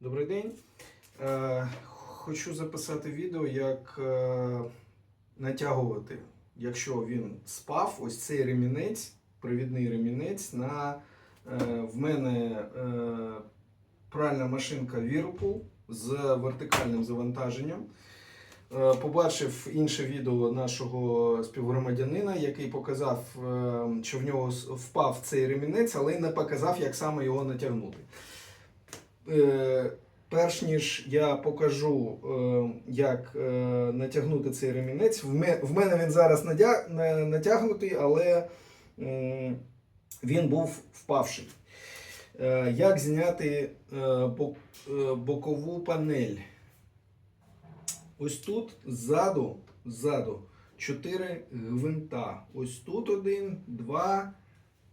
Добрий день. Е, хочу записати відео, як е, натягувати, якщо він спав, ось цей ремінець, привідний ремінець на е, в мене пральна машинка Whirlpool з вертикальним завантаженням. Побачив інше відео нашого співгромадянина, який показав, що в нього впав цей ремінець, але не показав, як саме його натягнути. Е, Перш ніж я покажу, е, як е, натягнути цей ремінець, в мене він зараз натягнутий, але він був впавший. Як зняти бок- бокову панель? Ось тут ззаду, ззаду 4 гвинта. Ось тут один, два,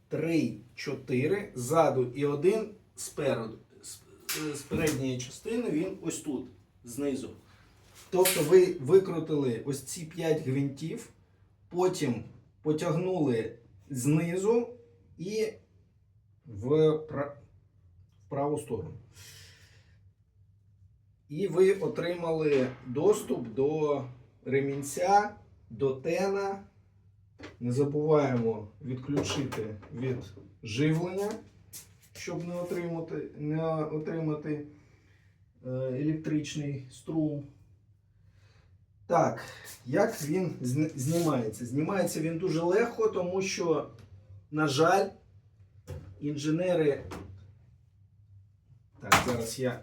три, чотири. Ззаду і один спереду. З- е, передньої частини він ось тут, знизу. Тобто ви викрутили ось ці 5 гвинтів, потім потягнули знизу і в праву сторону. І ви отримали доступ до ремінця, до тена. Не забуваємо відключити від живлення, щоб не отримати, не отримати е, електричний струм. Так, як він знімається? Знімається він дуже легко, тому що, на жаль, інженери. Так, зараз я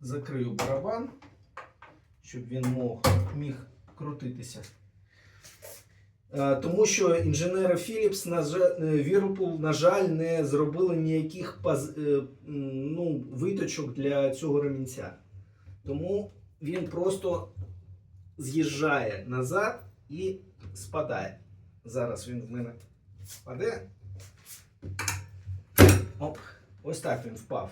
закрию барабан, щоб він мог, міг крутитися. Е, Тому що інженери Philips, на жаль, е, на жаль, не зробили ніяких е, ну, виточок для цього ремінця. Тому він просто з'їжджає назад і спадає. Зараз він в мене впаде. Оп, ось так він впав.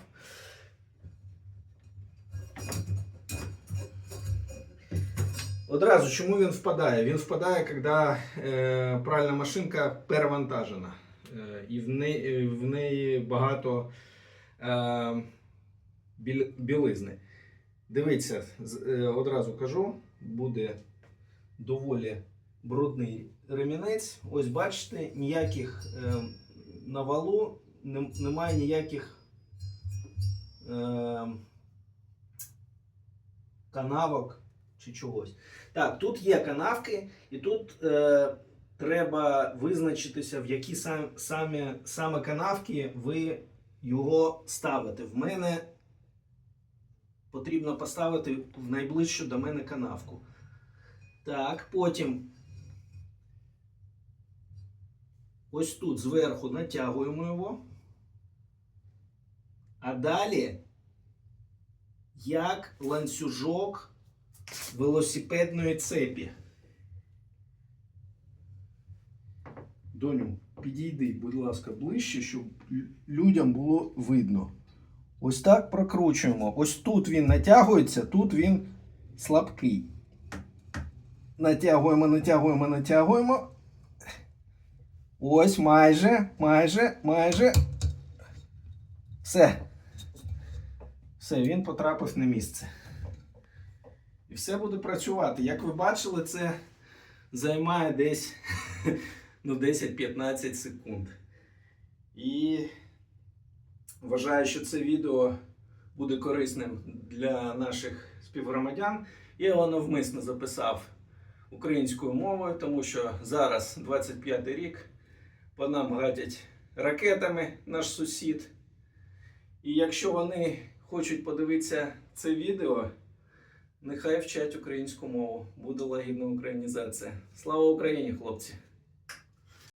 Одразу, чому він впадає? Він впадає, коли е, пральна машинка перевантажена. Е, і в неї, в неї багато е, біль, білизни. Дивіться, е, одразу кажу, буде доволі брудний ремінець. Ось бачите, ніяких е, на валу нем- немає ніяких е, канавок чи чогось. Так, тут є канавки, і тут е, треба визначитися, в які сам, самі, саме канавки ви його ставите. В мене потрібно поставити в найближчу до мене канавку. Так, потім ось тут зверху натягуємо його. А далі, як ланцюжок велосипедної цепі. Доню, підійди, будь ласка, ближче, щоб людям було видно. Ось так прокручуємо. Ось тут він натягується, тут він слабкий. Натягуємо, натягуємо, натягуємо. Ось майже, майже, майже. Все. Все, він потрапив на місце. І все буде працювати. Як ви бачили, це займає десь ну, 10-15 секунд. І вважаю, що це відео буде корисним для наших співгромадян. Я його навмисно записав українською мовою, тому що зараз 25 рік, по нам гадять ракетами наш сусід. І якщо вони хочуть подивитися це відео, Нехай вчать українську мову. Буде лагідна українізація. Слава Україні, хлопці!